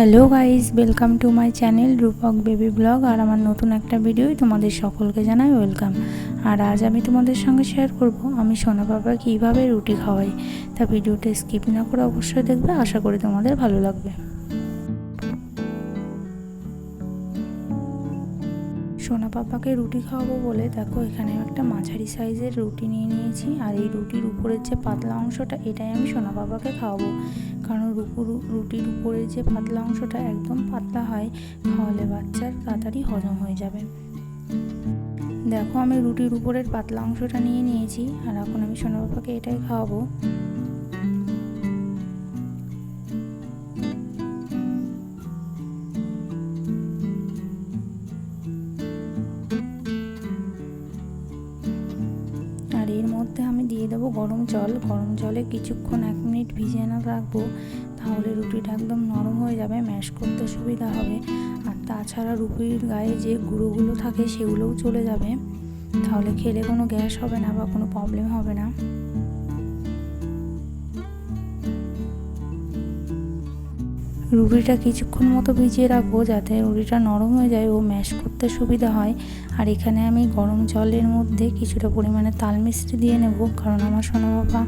Hello guys welcome to my channel Rupak baby blog আর আমার নতুন একটা ভিডিওই তোমাদের সকলকে জানাই ওয়েলকাম আর আজ আমি তোমাদের সঙ্গে শেয়ার করব, আমি সোনা বাবা কীভাবে রুটি খাওয়াই। তা ভিডিওটা স্কিপ না করে অবশ্যই দেখবে, আশা করি তোমাদের ভালো লাগবে। সোনা পাপাকে রুটি খাওয়াবো বলে, দেখো এখানে একটা মাঝারি সাইজের রুটি নিয়ে নিয়েছি। আর এই রুটির উপরের যে পাতলা অংশটা, এটাই আমি সোনা পাপাকে খাওয়াবো। কারণ রুপুর রুটির উপরে যে পাতলা অংশটা একদম পাতলা হয় খাওয়ালে বাচ্চার তাড়াতাড়ি হজম হয়ে যাবে। দেখো আমি রুটির উপরের পাতলা অংশটা নিয়ে নিয়েছি, আর এখন আমি সোনার বাবাকে এটাই খাওয়াবো। আর এর মধ্যে আমি দিয়ে দেবো গরম জল। গরম জলে কিছুক্ষণ এক মিনিট ভিজিয়ে না রাখব, তাহলে রুটিটা একদম নরম হয়ে যাবে, ম্যাশ করতে সুবিধা হবে। আর তাছাড়া রুটির গায়ে যে গুঁড়োগুলো থাকে সেগুলোও চলে যাবে। তাহলে খেলে কোনো গ্যাস হবে না বা কোনো প্রবলেম হবে না। রুটিটা কিছুক্ষণ মতো ভিজিয়ে রাখব যাতে রুটিটা নরম হয়ে যায় ও ম্যাশ করতে সুবিধা হয়। আর এখানে আমি গরম জলের মধ্যে কিছুটা পরিমাণে তাল মিষ্টি দিয়ে নেব, কারণ আমার সোনা বাবা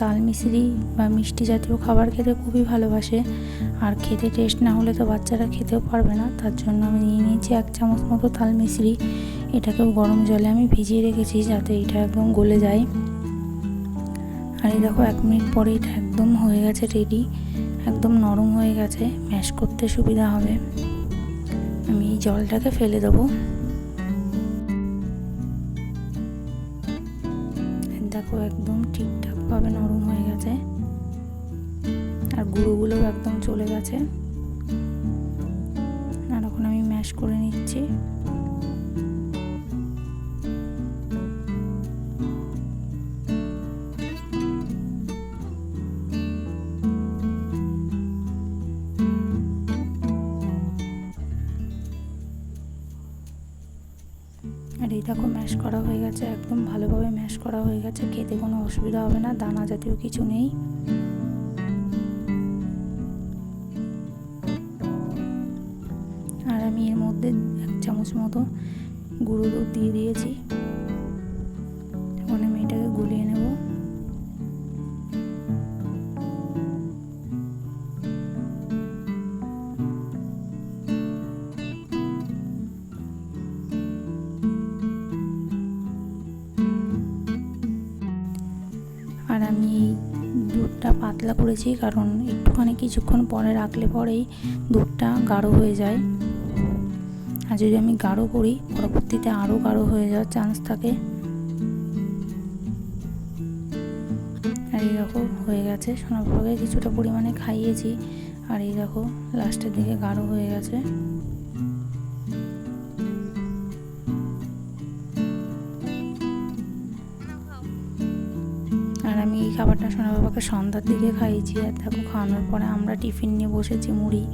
তাল মিশ্রি বা মিষ্টি জাতীয় খাবার খেতে খুবই ভালোবাসে। আর খেতে টেস্ট না হলে তো বাচ্চারা খেতেও পারবে না, তার জন্য আমি নিয়ে নিয়েছি এক চামচ মতো তাল মিশ্রি এটাকেও গরম জলে আমি ভিজিয়ে রেখেছি যাতে এটা একদম গলে যায়। আর এই দেখো, এক মিনিট পরে এটা একদম হয়ে গেছে রেডি একদম নরম হয়ে গেছে ম্যাশ করতে সুবিধা হবে। আমি জলটাকে ফেলে দেবো। দেখো একদম ঠিকঠাকভাবে নরম হয়ে গেছে। আর গুঁড়োগুলোও একদম চলে গেছে। আর এখন আমি ম্যাশ করে নিচ্ছি। আর এই দেখো ম্যাশ করা হয়ে গেছে, একদম ভালোভাবে ম্যাশ করা হয়ে গেছে, খেতে কোনো অসুবিধা হবে না, দানা জাতীয় কিছু নেই। আর আমি এর মধ্যে এক চামচ মতো গুঁড়ো দুধ দিয়ে দিয়েছি। দুধটা পাতলা করেছি, কারণ একটুখানি কিছুক্ষণ পরে রাখলে পরেই দুধটা গাঢ় হয়ে যায়। আর যদি আমি গাঢ় করি, পরবর্তীতে আরও গাঢ় হয়ে যাওয়ার চান্স থাকে। আর এই দেখো, হয়ে গেছে। সোনাপুরকে কিছুটা পরিমাণে খাইয়েছি। আর এই দেখো লাস্টের দিকে গাঢ় হয়ে গেছে। আর আমি এই খাবারটা সোনা বাবাকে সন্ধ্যার দিকে খাইয়েছি। আর দেখো, খাওয়ানোর পরে আমরা টিফিন নিয়ে বসেছি মুড়ি,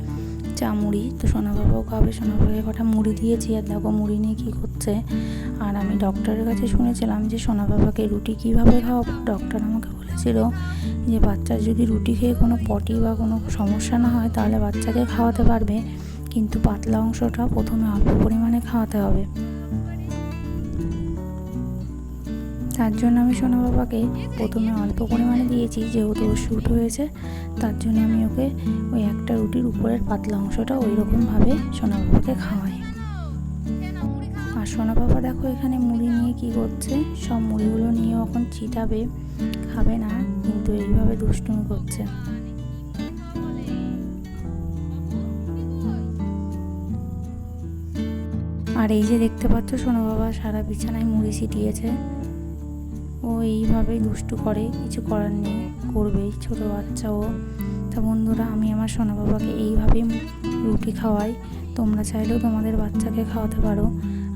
চা মুড়ি। তো সোনা বাবাও খাবে, সোনা বাবাকে কটা মুড়ি দিয়েছি। আর দেখো, মুড়ি নিয়ে কী করছে। আর আমি ডক্টরের কাছে শুনেছিলাম যে, সোনা বাবাকে রুটি কীভাবে খাওয়াবো? ডক্টর আমাকে বলেছিল যে বাচ্চার যদি রুটি খেয়ে কোনো পটি বা কোনো সমস্যা না হয়, তাহলে বাচ্চাকে খাওয়াতে পারবে। কিন্তু পাতলা অংশটা প্রথমে অল্প পরিমাণে খাওয়াতে হবে। তার জন্য আমি সোনা বাবাকে প্রথমে অল্প পরিমাণে দিয়েছি, যেহেতু ওর শ্যুট হয়েছে, তার জন্য আমি ওকে ওই একটা রুটির উপরের পাতলা অংশটা ওই রকমভাবে সোনা বাবাকে খাওয়াই। আর সোনা বাবা দেখো এখানে মুড়ি নিয়ে কি করছে? সব মুড়িগুলো নিয়ে এখন ছিটাবে, খাবে না, কিন্তু এইভাবে দুষ্টুমি করছে। আর এই যে দেখতে পাচ্ছ সোনা বাবা সারা বিছানায় মুড়ি ছিটিয়েছে। ও এইভাবেই দুষ্টু করে, কিছু করার নেই, করবেই, ছোটো বাচ্চা ও তা বন্ধুরা, আমি আমার সোনা বাবাকে এইভাবেই রুটি খাওয়াই। তোমরা চাইলেও তোমাদের বাচ্চাকে খাওয়াতে পারো।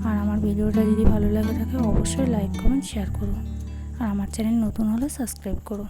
আর আমার ভিডিওটা যদি ভালো লাগে থাকে, অবশ্যই লাইক কমেন্ট শেয়ার করো। আর আমার চ্যানেল নতুন হলে সাবস্ক্রাইব করো।